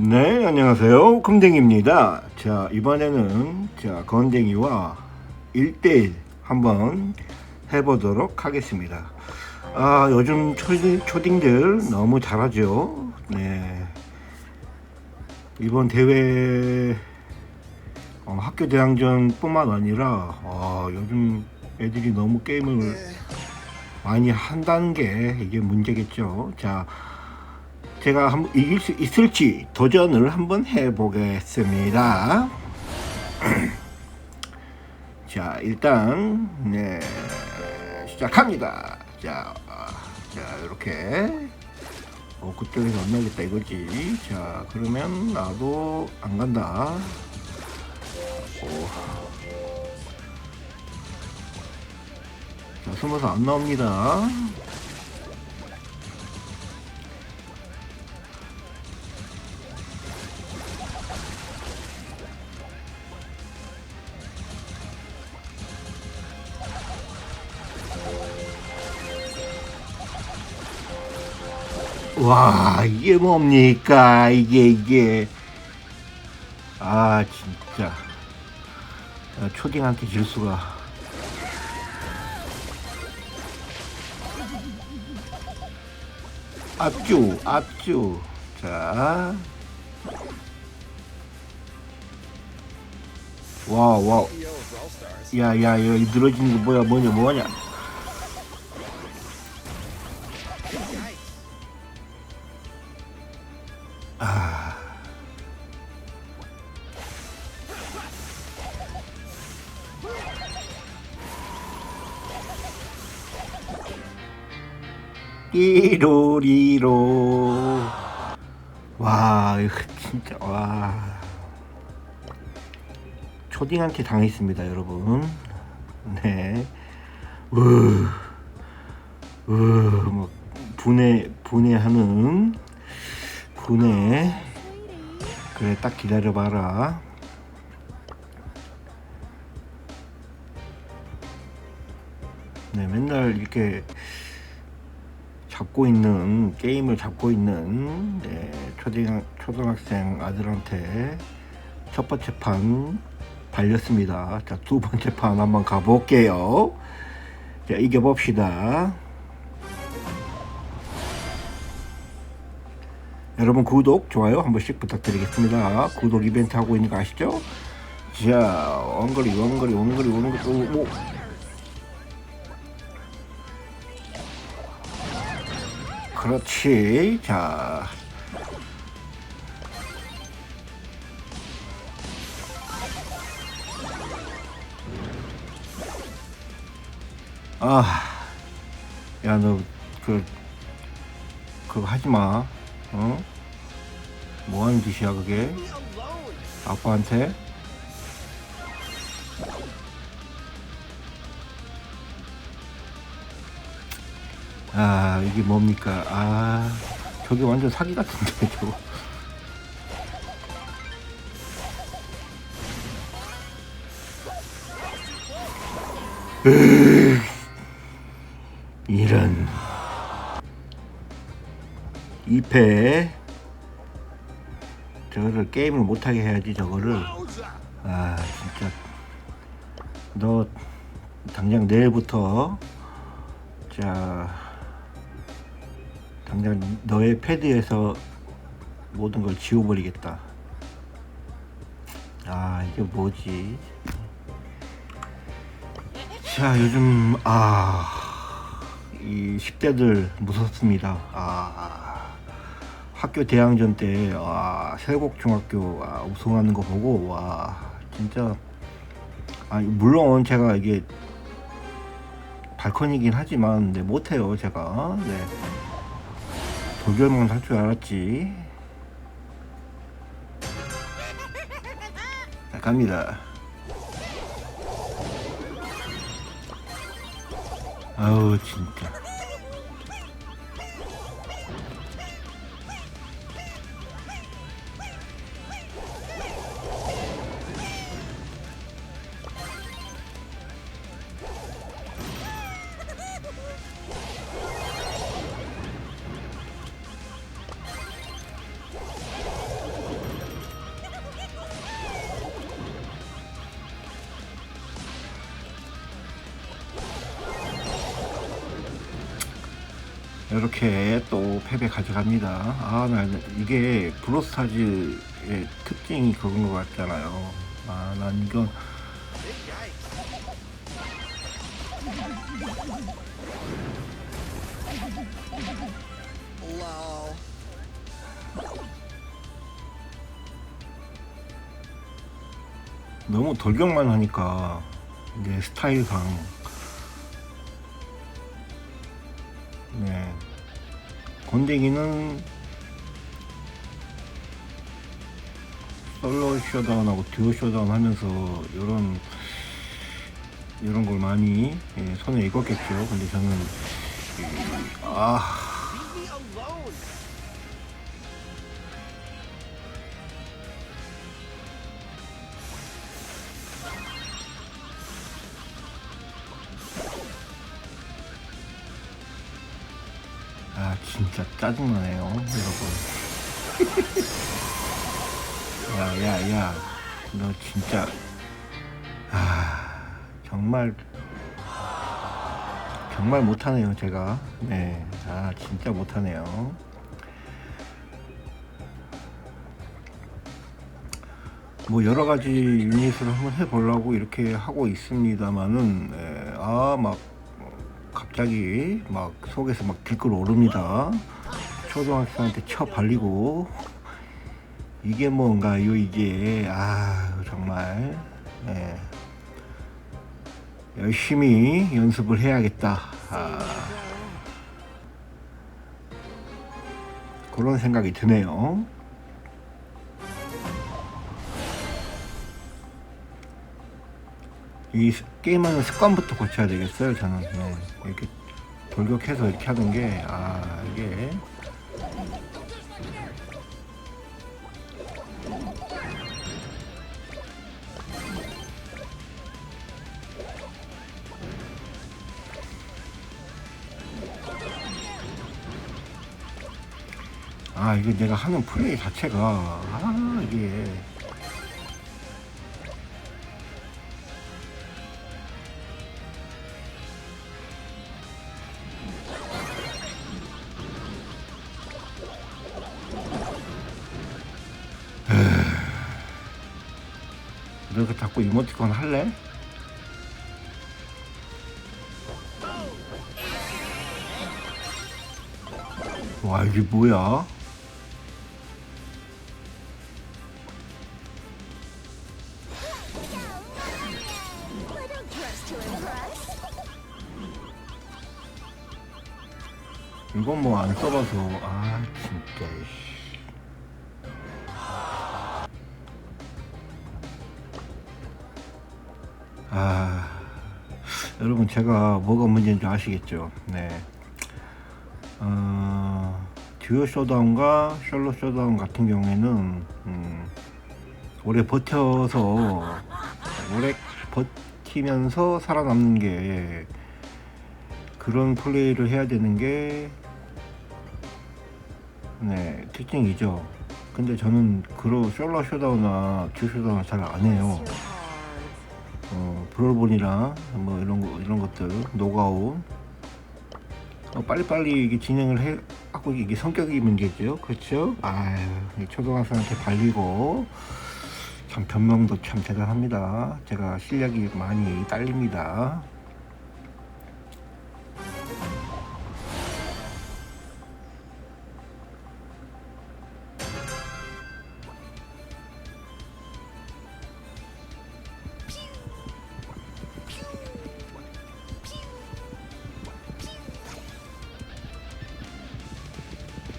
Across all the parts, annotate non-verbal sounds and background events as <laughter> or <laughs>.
네, 안녕하세요. 금댕입니다. 자, 이번에는 자, 건댕이와 1대1 한번 해보도록 하겠습니다. 아, 요즘 초딩, 초딩들 너무 잘하죠. 네. 이번 대회 어, 학교 대항전 뿐만 아니라 어, 요즘 애들이 너무 게임을 많이 한다는 게 이게 문제겠죠. 자, 제가 한번 이길 수 있을지 도전을 한번 해보겠습니다. <clears throat> 자, 일단 네 시작합니다. 자, 아, 자 이렇게 어 그쪽에서 안 나겠다 이거지. 자, 그러면 나도 안 간다. 오. 자, 숨어서 안 나옵니다. 와 이게 뭡니까? 이게 이게. 아 진짜. 아, 초딩한테 질 수가. 앞주 앞주. 자. 와와. 야야 여기 늘어지는 거 뭐야 뭐냐 뭐냐 리로리로. 와 이거 진짜 와. 초딩한테 당했습니다 여러분. 네. 으, 으, 뭐 분해 분해하는 분해. 그래 딱 기다려봐라. 네 맨날 이렇게 잡고 있는 게임을 잡고 있는 네, 초등 초등학생 아들한테 첫 번째 판 발렸습니다. 자 두 번째 판 한번 가볼게요. 자 이겨 봅시다. 여러분 구독 좋아요 한 번씩 부탁드리겠습니다. 구독 이벤트 하고 있는 거 아시죠? 자 원거리 원거리 원거리 원거리 오, 오. 그렇지. 자. 아. 야, 너, 그, 그거 하지 마. 어? 뭐 하는 짓이야, 그게? 아빠한테? 아 이게 뭡니까? 아 저게 완전 사기 같은데 <laughs> 저거. 으, 이런. 2패 저거를 게임을 못하게 해야지 저거를. 아 진짜. 너 당장 내일부터 자 당장 너의 패드에서 모든 걸 지워버리겠다. 아 이게 뭐지? 자 요즘 아 이 10대들 무섭습니다. 아 학교 대항전 때 와, 세곡중학교 아, 우승하는 거 보고 와 진짜 아 물론 제가 이게 발컨이긴 하지만 네, 못해요 제가 네. 도결만 할 줄 알았지. 자 갑니다. 아우 진짜 이렇게 또 패배 가져갑니다. 아, 나 이게 브로스타즈의 특징이 그런 것 같잖아요. 아, 난 이건. 너무 돌격만 하니까 이제 스타일상 네 건데기는 솔로 쇼다운하고 듀오 쇼다운 하면서 이런 이런 걸 많이 예, 손에 익었겠죠. 근데 저는 이- 아 진짜 짜증나네요 여러분. 야야야. 너 진짜 아 정말 정말 못하네요 제가. 네아 진짜 못하네요. 뭐 여러 가지 유닛을 한번 해보려고 이렇게 하고 있습니다만은 아막 갑자기 막 속에서 막 들끓어 오릅니다. 초등학생한테 쳐 발리고 이게 뭔가요 이게 아 정말 예. 열심히 연습을 해야겠다. 아, 그런 생각이 드네요. 이 스- 게임하는 습관부터 고쳐야 되겠어요 저는. 네. 이렇게 돌격해서 이렇게 하는 게 아 이게. 아 이게 내가 하는 플레이 자체가 아 이게 자꾸 이모티콘 할래? 와 이게 뭐야? 이건 뭐 안 써봐서 아 진짜 아 여러분 제가 뭐가 문제인지 아시겠죠? 네. 어, 듀오 쇼다운과 셜로 쇼다운 같은 경우에는 음, 오래 버텨서 오래 버티면서 살아남는 게 그런 플레이를 해야 되는 게 네, 특징이죠. 근데 저는 그런 셜러 쇼다운이나 듀오 쇼다운 잘안 해요. 어, 브롤본이나 뭐 이런 거 이런 것들 노가웃 어, 빨리빨리 이게 진행을 해 하고 이게 성격이 문제죠, 그렇죠? 아유, 이 초등학생한테 발리고 참 변명도 참 대단합니다. 제가 실력이 많이 딸립니다.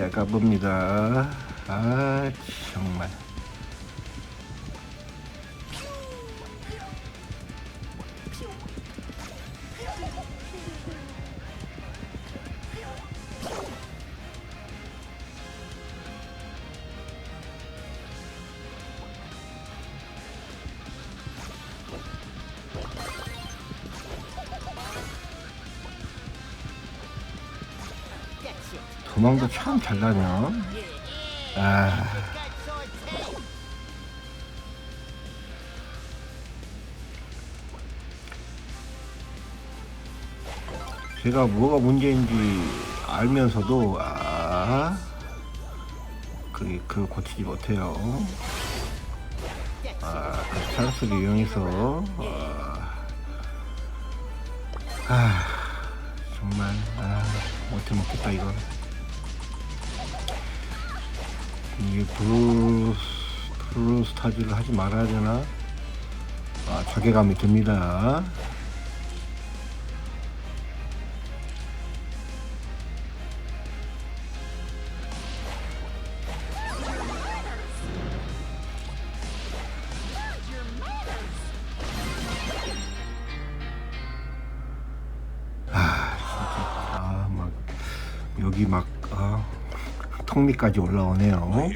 자, 가봅니다. 아, 정말. 도망도 참잘 나냐? 아, 제가 뭐가 문제인지 알면서도 아, 그, 그 고치지 못해요. 아, 그 찬스를 이용해서 아, 아 정말 아, 못해 먹겠다 이거. 이게 브루 브루스타즈를 하지 말아야 되나? 아, 자괴감이 듭니다. 아, 막 여기 막 아, 턱 밑까지 올라오네요.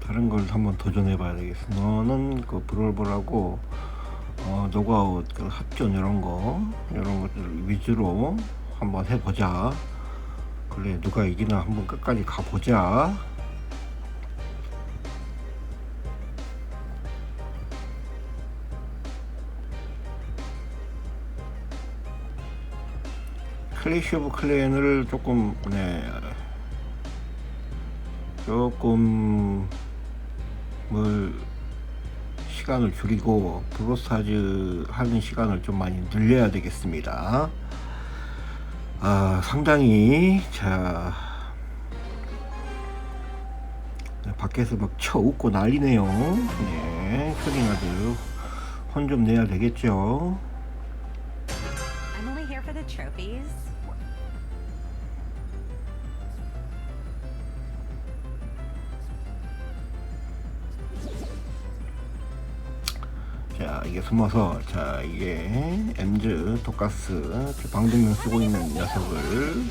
다른 걸 한번 도전해 봐야 되겠어. 너는 그 브롤볼하고 어, 노가웃, 그 합전 이런 거 이런 것들 위주로 한번 해보자. 그래 누가 이기나 한번 끝까지 가보자. 클래시 오브 클랜을 조금 네 조금 뭘 시간을 줄이고 브로스타즈 하는 시간을 좀 많이 늘려야 되겠습니다. 아 상당히 자 네, 밖에서 막 쳐 웃고 난리네요. 네, 크링아들 혼좀 내야 되겠죠. The trophies. 자 이게 숨어서 자 이게 엠즈 독가스 방독면 쓰고 있는 녀석을.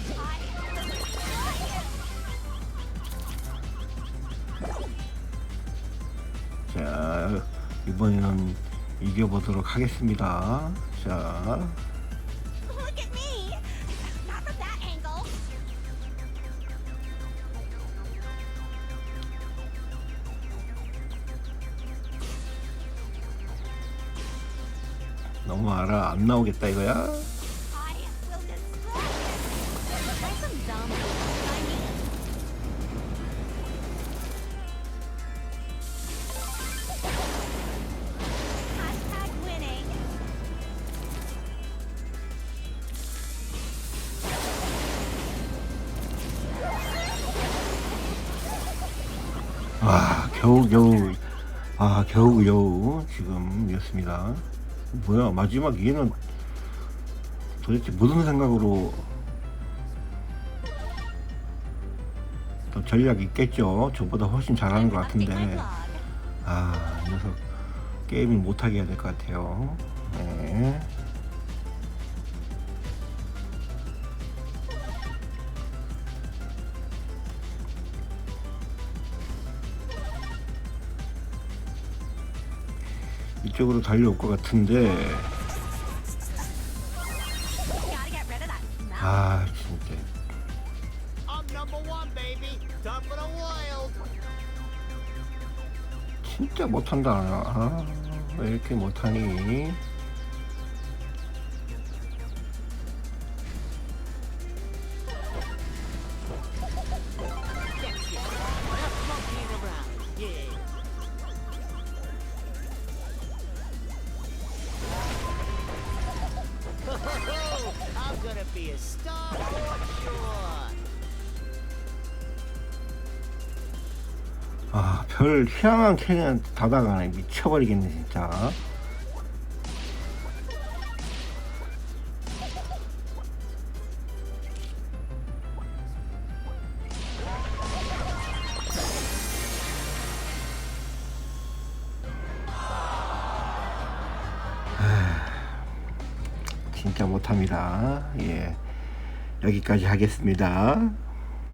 자 이번에는 이겨보도록 하겠습니다. 자 너무 알아 안 나오겠다 이거야. 아 겨우 겨우 아 겨우 겨우 지금 이었습니다 뭐야 마지막 얘는 도대체 무슨 생각으로 또 전략이 있겠죠 저보다 훨씬 잘하는 것 같은데. 아, 이 녀석 게임을 못하게 해야 될 것 같아요. 네. 쪽으로 달려올 것 같은데. 아, 진짜. 진짜 못한다. 아, 왜 이렇게 못하니? 아, 별 희한한 캐릭한테 다다가네. 미쳐버리겠네, 진짜. 진짜 못합니다. 예. 여기까지 하겠습니다.